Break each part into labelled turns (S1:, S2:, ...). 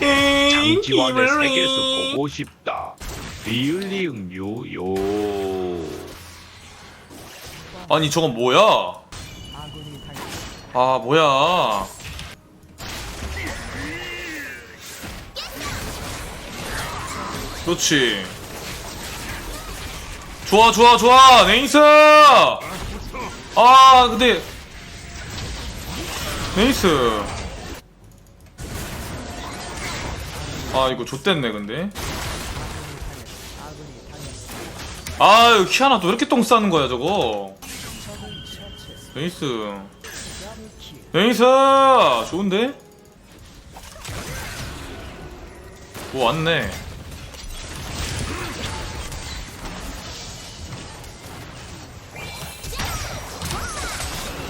S1: 장지환의 세계에서 보고 싶다. 리을리 응 유요.
S2: 아니 저건 뭐야? 아 뭐야? 그렇지. 좋아 좋아 좋아 네이스. 아 근데 네이스. 아 이거 좆됐네 근데. 아유 키아나 또 이렇게 똥 싸는 거야 저거. 네이스. 네이스 좋은데? 오 왔네.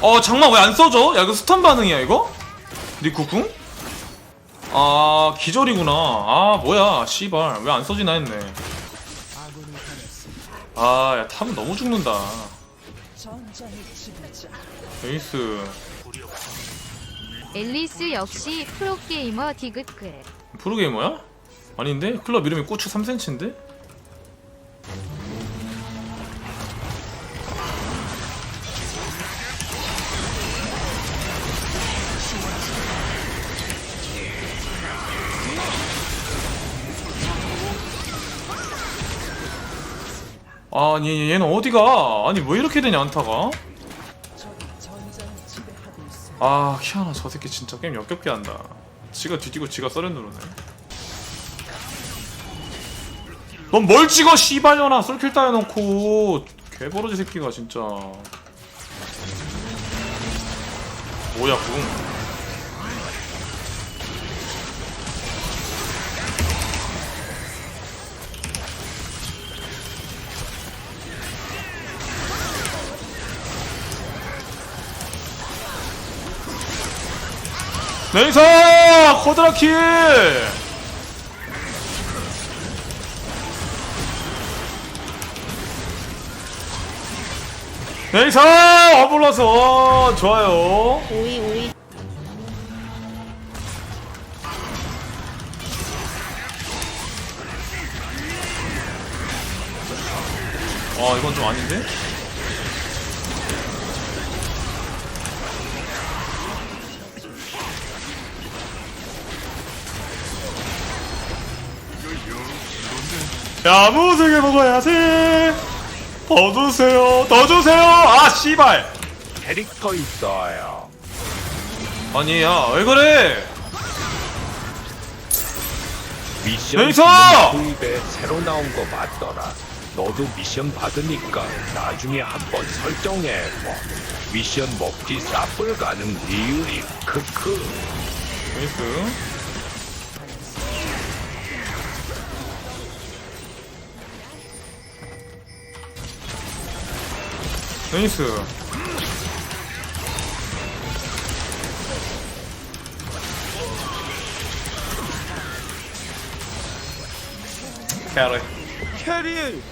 S2: 어 장마 왜 안 써져? 야 이거 스턴 반응이야 이거? 니쿠궁? 아 기절이구나. 아 뭐야 씨발 왜 안 써지나 했네. 아야 탑은 너무 죽는다. 에이스
S3: 앨리스 역시 프로게이머 디귿글
S2: 프로게이머야? 아닌데? 클럽 이름이 고추 3cm인데? 아니 얘는 어디가? 아니 왜 이렇게 되냐 안타가? 아 키아나 저 새끼 진짜 게임 역겹게 한다. 지가 뒤지고 지가 썰어 누르네. 넌 뭘 찍어 씨발년아. 솔킬 따여놓고. 개버러지 새끼가 진짜. 뭐야 궁 네이사 코드라킬! 네이사 어불러서! 좋아요.
S3: 오이 오이.
S2: 아 이건 좀 아닌데? 야무지게 먹어야지 더 주세요 더 주세요 아 씨발
S1: 캐릭터 있어요.
S2: 아니 야 왜 그래
S1: 미션
S2: 여기서!
S1: 후입에 새로 나온 거 맞더라. 너도 미션 받으니까 나중에 한번 설정해. 뭐. 미션 먹기 싸불 가는 리을이 크크.
S2: 나이스 나이스. 캐리.
S4: 캐리!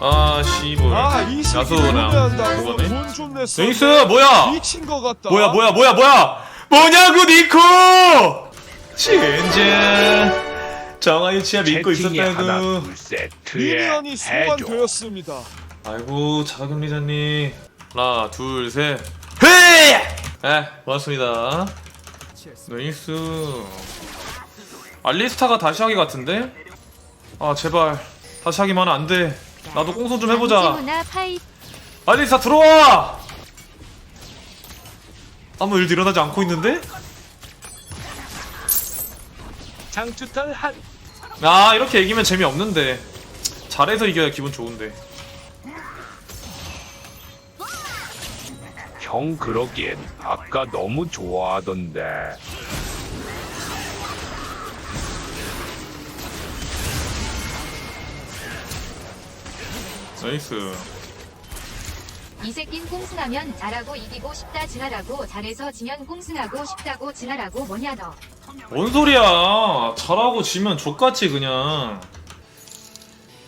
S2: 아 씨발
S4: 아이 새끼
S2: 야수랑 그거네.
S4: 돈좀 냈어.
S2: 네이스! 뭐야?
S4: 미친 거 같다.
S2: 뭐야 뭐야 뭐야 뭐야? 뭐냐고 니코 진짜 정아이 치아 믿고 있었다고
S4: 미니언이. 소환되었습니다.
S2: 아이고 자금 리자님. 하나 둘셋. 헤! 네 고맙습니다. 네이스 알리스타가 다시 하기 같은데? 아 제발. 다시 하기만 하면 안돼. 나도 꽁손 좀 해보자. 알리스타 들어와! 아무 일도 일어나지 않고 있는데?
S1: 장추털 한.
S2: 아 이렇게 이기면 재미없는데. 잘해서 이겨야 기분 좋은데.
S1: 형 그러기엔 아까 너무 좋아하던데.
S2: 나이스.
S3: 이 새낀 꽁승하면 잘하고 이기고 싶다 지랄하고 잘해서 지면 꽁승하고 싶다고 지랄하고 뭐냐 너
S2: 뭔 소리야 잘하고 지면 족같지 그냥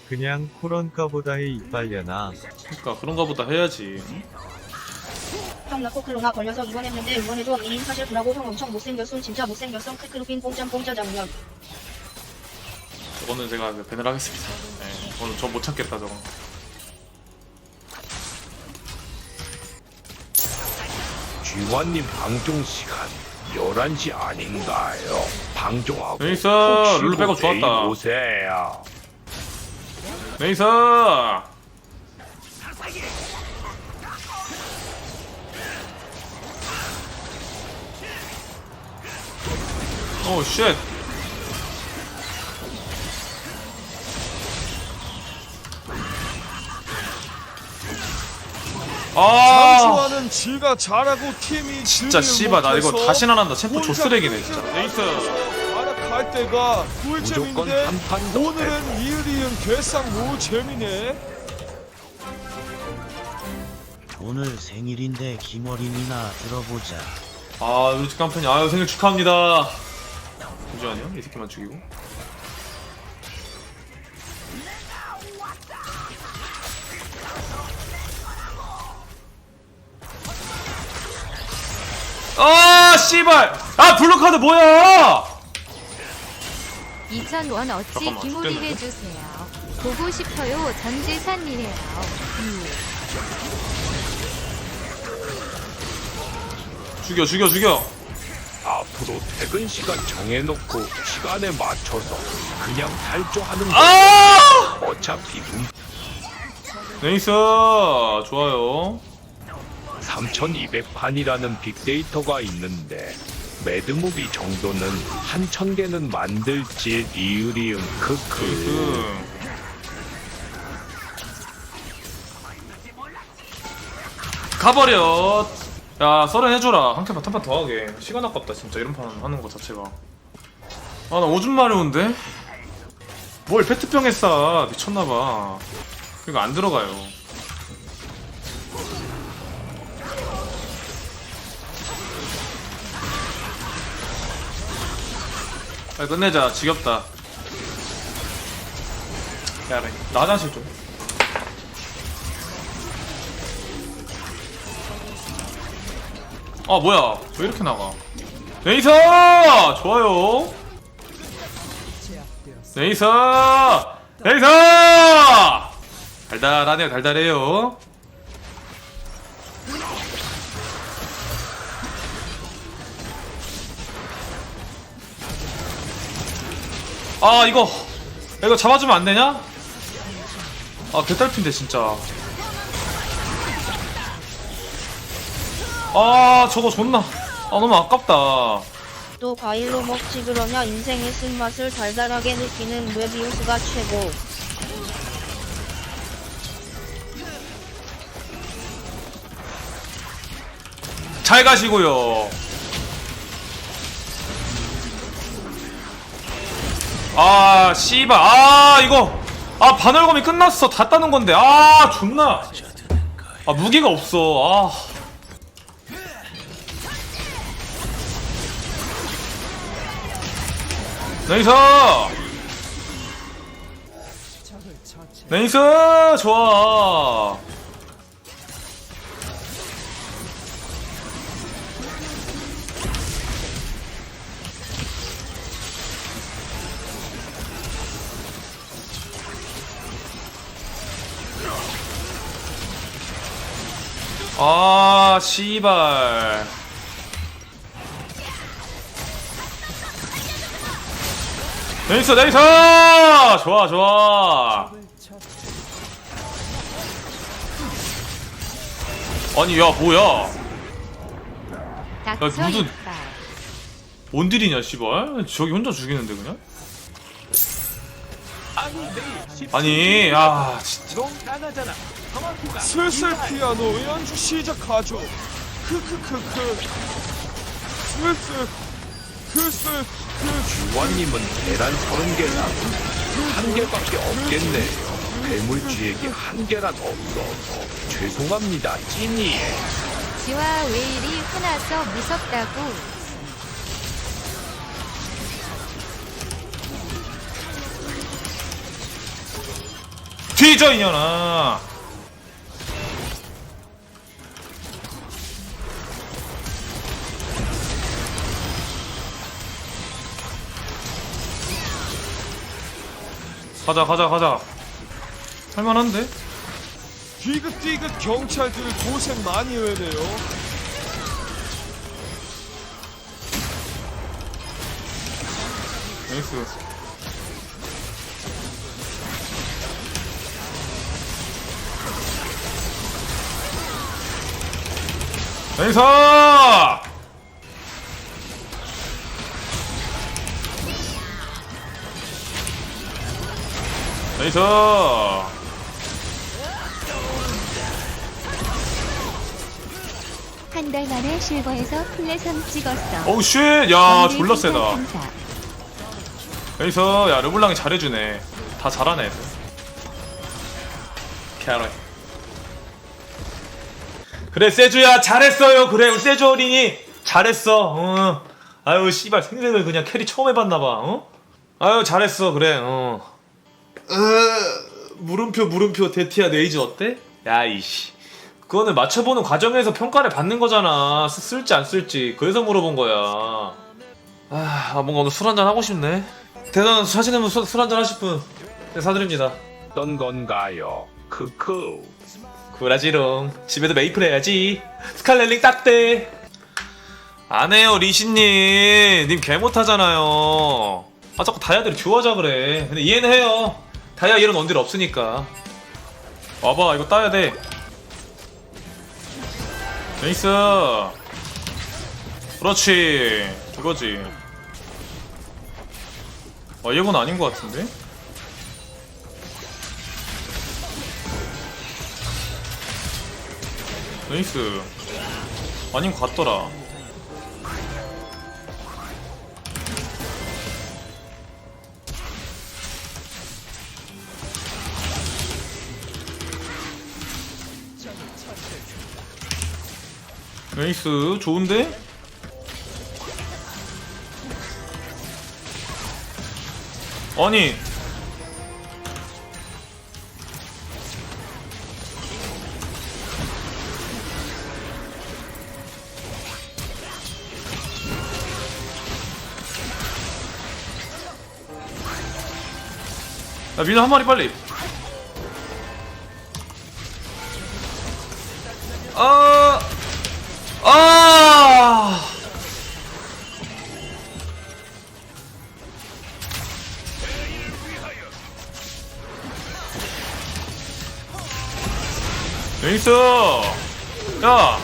S5: 그냥 코런가보다의 이빨려나
S2: 그러니까 그런가 보다 해야지.
S6: 형 나코 클로나 걸려서 입원했는데 입원해도 님 사실 브라고 형 엄청 못생겼음 진짜 못생겼음 크크루핀 공짜 공짜 장면
S2: 저거는 제가 밴을 하겠습니다. 네, 오늘 저 못 참겠다 저거.
S1: 쥐환님 방종 시간 11시 아닌가요? 방종하고
S2: 네이스!
S1: 푹
S2: 룰루 백업 좋았다.
S1: 오세요.
S2: 네이스! 오 쉣. 아.
S4: 장수하는 지가 잘하고 팀이
S2: 진짜 씨발 나 이거 다시는 안 한다. 챔프 조쓰레기네 진짜. 네이스.
S4: 알아갈 때가 꿀잼인데 오늘은 이을이은 괴상 노잼이네.
S7: 오늘 생일인데 김어린이나 들어보자.
S2: 아 우리 집 깜팬이 아유 생일 축하합니다. 잠시만요 이 새끼만 죽이고 씨발 아 블루카드 뭐야
S3: 2000원 어찌
S2: 잠깐만,
S3: 기모리
S2: 죽겠는데?
S3: 해주세요. 보고 싶어요. 전 재산이래요. 음.
S2: 죽여 죽여 죽여
S1: 앞으로 퇴근 시간 정해놓고 시간에 맞춰서 그냥 탈조하는 거
S2: 아
S1: 어차피 룸
S2: 네이스 좋아요
S1: 3200판이라는 빅데이터가 있는데 매드무비 정도는 한 천 개는 만들지 리으리응 크크.
S2: 그 가버려. 야 썰은 해줘라. 한 캔만 한판 더 하게. 시간 아깝다 진짜. 이런 판 하는 거 자체가. 아 나 오줌 마려운데? 뭘 페트병에 싸. 미쳤나봐. 이거 안 들어가요 빨리 끝내자 지겹다 야, 나 화장실 좀. 아, 뭐야. 왜 이렇게 나가? 네이서! 좋아요. 네이서! 네이서! 달달하네요, 달달해요. 아, 이거. 야, 이거 잡아주면 안 되냐? 아 개딸핀데 진짜 아 저거 존나 아 너무 아깝다
S6: 또 과일로 먹지 그러냐 인생의 쓴맛을 달달하게 느끼는 웨비우스가 최고
S2: 잘 가시고요 아 씨발. 아 이거. 아 반월검이 끝났어. 다 따는 건데. 아 존나. 아 무기가 없어. 아. 네이스 네이스 좋아 아 씨발. 네이스 네이스 좋아 좋아. 아니 야 뭐야?
S3: 닥쳐
S2: 무슨-
S3: 이빨.
S2: 뭔 딜이냐 씨발? 저기 혼자 죽이는데 그냥? 아니 아 진짜
S4: 슬슬 피아노 연주 시작하죠. 크크크크. 슬슬 슬슬. 그
S1: 주환님은 계란 30개나. 한 개밖에 없겠네요 괴물쥐에게 한 개란 없어서 죄송합니다 찐이
S3: 지와 웨일이 화나서 무섭다고.
S2: 뒤져 이년아 가자 가자 가자 할만한데?
S4: 뒤긋뒤긋 경찰들 고생 많이 해야 돼요.
S2: 나이스 나이스 나이스
S8: 한 달 만에 실버에서 플래선 찍었어.
S2: 어우 쉣! 야
S8: 원딜
S2: 졸라 세다. 여기서 야 르블랑이 잘해주네 다 잘하네 캐럿 그래 세주야 잘했어요 그래 세주 어린이 잘했어 어. 아유 씨발 생색을 그냥 캐리 처음 해봤나봐 어? 아유 잘했어 그래 어. 으, 물음표 물음표 데티아 네이즈 어때? 야 이씨. 그거는 맞춰보는 과정에서 평가를 받는 거잖아. 쓰- 쓸지 안 쓸지. 그래서 물어본 거야. 아 뭔가 오늘 술 한잔 하고 싶네. 대단 사시는 분 술 한잔 하실 분. 네, 사드립니다.
S1: 어떤 건가요? 크크.
S2: 구라지롱. 집에도 메이플 해야지. 스칼렐링 딱대. 안 해요 리신님. 님 개 못하잖아요 아 자꾸 다이아들이 듀어하자 그래. 근데 이해는 해요. 다이아 이런 원딜 없으니까. 와봐 이거 따야 돼. 나이스. 그렇지. 이거지. 아 이건 아닌 것 같은데? 나이스. 아닌 것 같더라 나이스. 좋은데? 아니. 야 민호 한 마리 빨리 여기있어 야!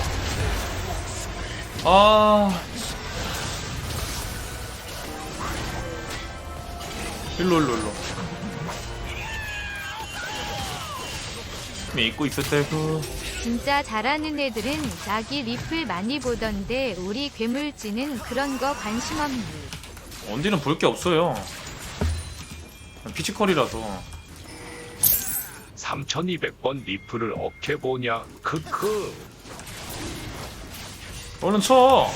S2: 아... 일로 일로 일로. 믿고 있을 때고.
S3: 진짜 잘하는 애들은 자기 리플 많이 보던데 우리 괴물쥐는 그런 거 관심 없니?
S2: 언디는 볼 게 없어요. 피치컬이라서
S1: 3200번 리플을 어케 보냐? 크크.
S2: 얼른 쳐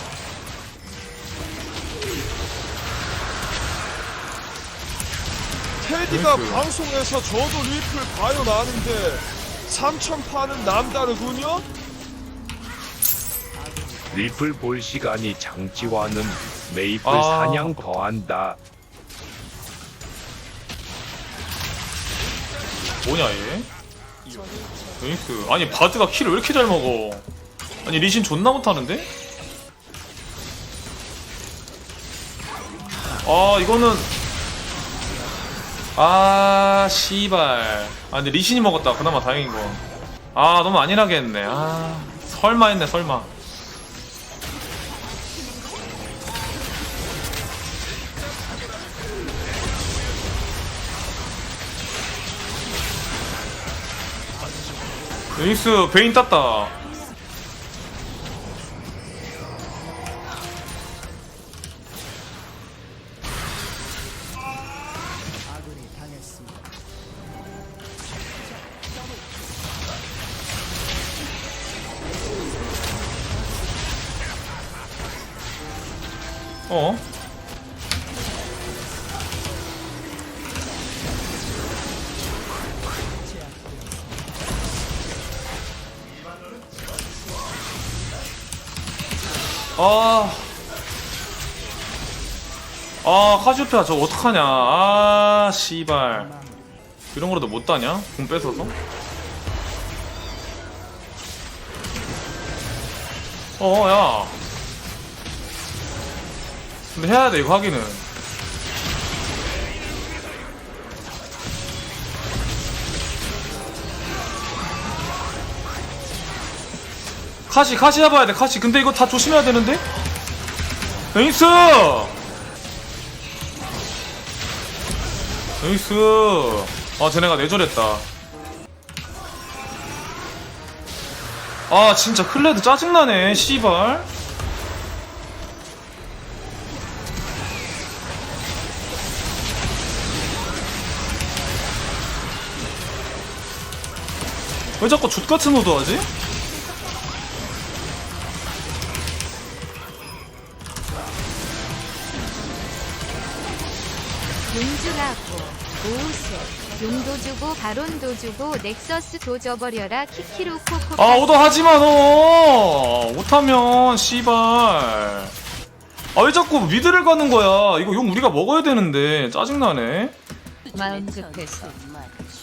S4: 테디가
S2: 그러니까요.
S4: 방송에서 저도 리플 봐요 나는데 3천파는 남다르군요.
S1: 리플 볼 시간이 장지와는 메이플
S2: 아.
S1: 사냥 더한다.
S2: 뭐냐 얘? 베이스. 아니 바드가 킬을 왜 이렇게 잘 먹어? 아니 리신 존나 못하는데? 아 이거는. 아 씨발. 아 근데 리신이 먹었다. 그나마 다행인 거아 너무 안일하게 했네. 아 설마 했네 설마 에이스 베인 땄다 어? 아. 아, 카시오페아 저거 어떡하냐. 아, 씨발. 이런 거라도 못 따냐? 공 뺏어서? 어, 야. 근데 해야 돼, 이거 하기는. 카시, 카시 해봐야 돼, 카시. 근데 이거 다 조심해야 되는데? 에이스! 에이스! 아, 쟤네가 내절했다. 아, 진짜 클레드 짜증나네, 씨발. 왜 자꾸 족같은 오도 하지?
S3: 오세 용도 주고 바론도 주고 넥서스도 줘버려라 키키루 코코
S2: 아 오더 하지마 너! 못하면 씨발. 아 왜 자꾸 미드를 가는 거야? 이거 용 우리가 먹어야 되는데. 짜증나네.
S8: 마음 급해서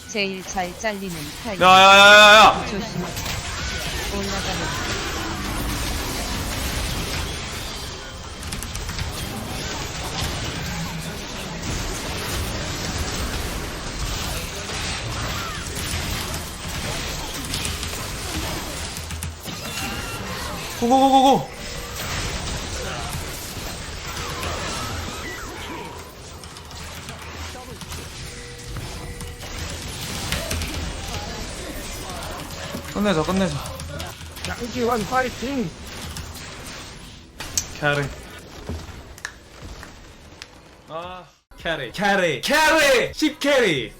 S8: 제일 잘 잘리는 타입
S2: 야야야야야.
S8: 조심하세요. 올라가는
S2: 고고고고고. 끝내자 끝내자.
S1: 양지환 파이팅!
S2: 캐리. 아 캐리. 캐리. 캐리. 10 캐리